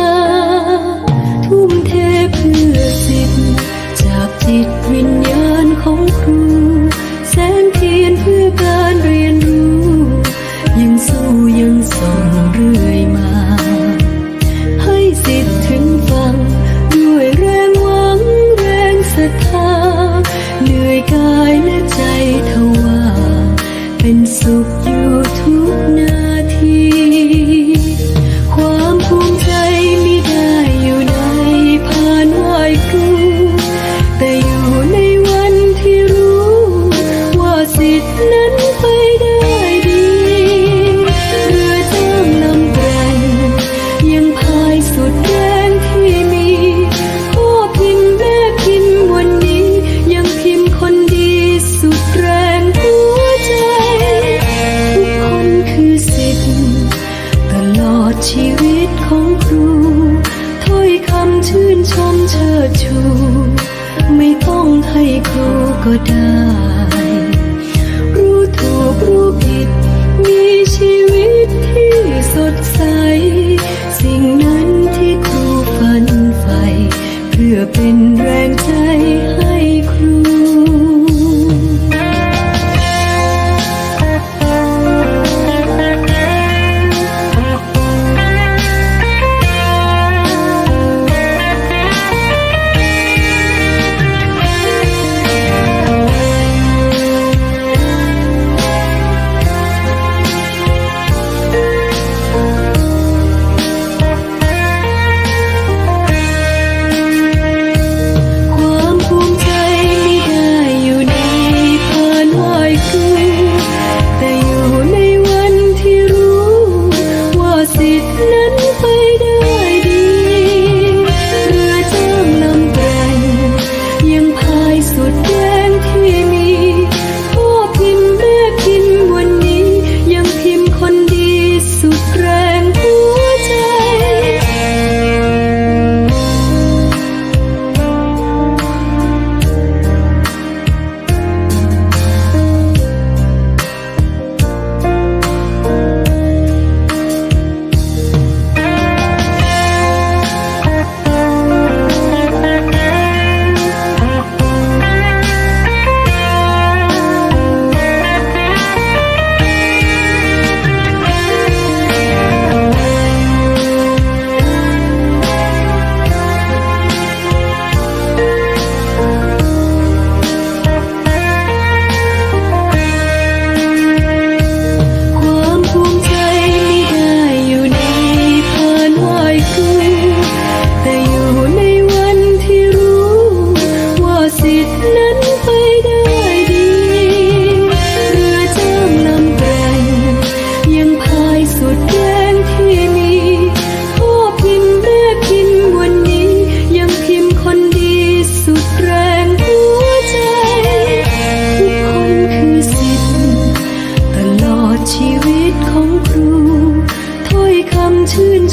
า ชีวิตของครูถ้อยคำชื่นชมเชิดชู ไม่ต้องให้ครูก็ได้ เพื่อเป็นแรงใจให้ครู สิ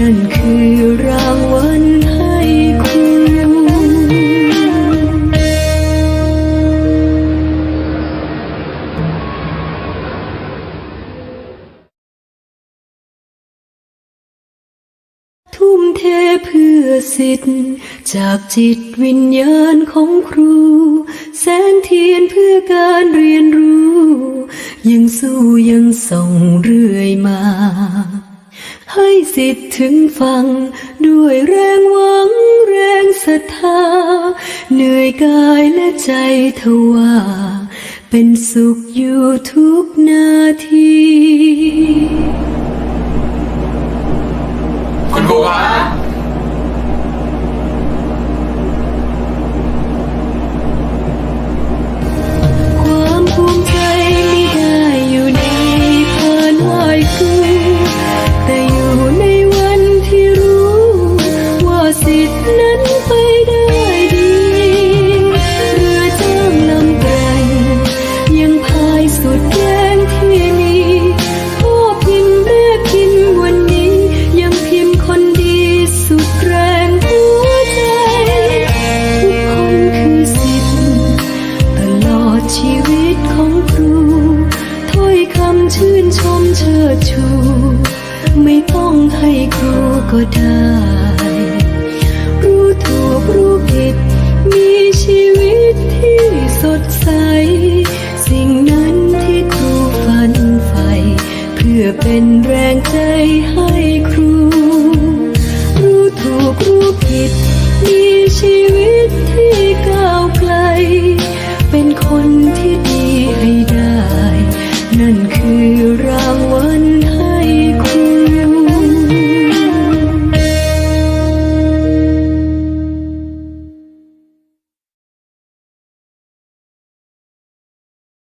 นั่นคือรางวัลให้ครูทุ่มเทเพื่อสิทธิ์จากจิตวิญญาณของครู แสงเทียนเพื่อการเรียนรู้ ยังสู้ยังส่องเรื่อยมา ให้สิทธิ์ถึงฟังด้วยแรงหวังแรงศรัทธา เหนื่อยกายและใจทว่า เป็นสุขอยู่ทุกนาทีคุณครูคะ ให้ครูก็ได้ รู้ถูกรู้ผิด มีชีวิตที่สดใส สิ่งนั้นที่ครูฝันใฝ่เพื่อเป็นแรงใจให้ครู รู้ถูกรู้ผิด มีชีวิตที่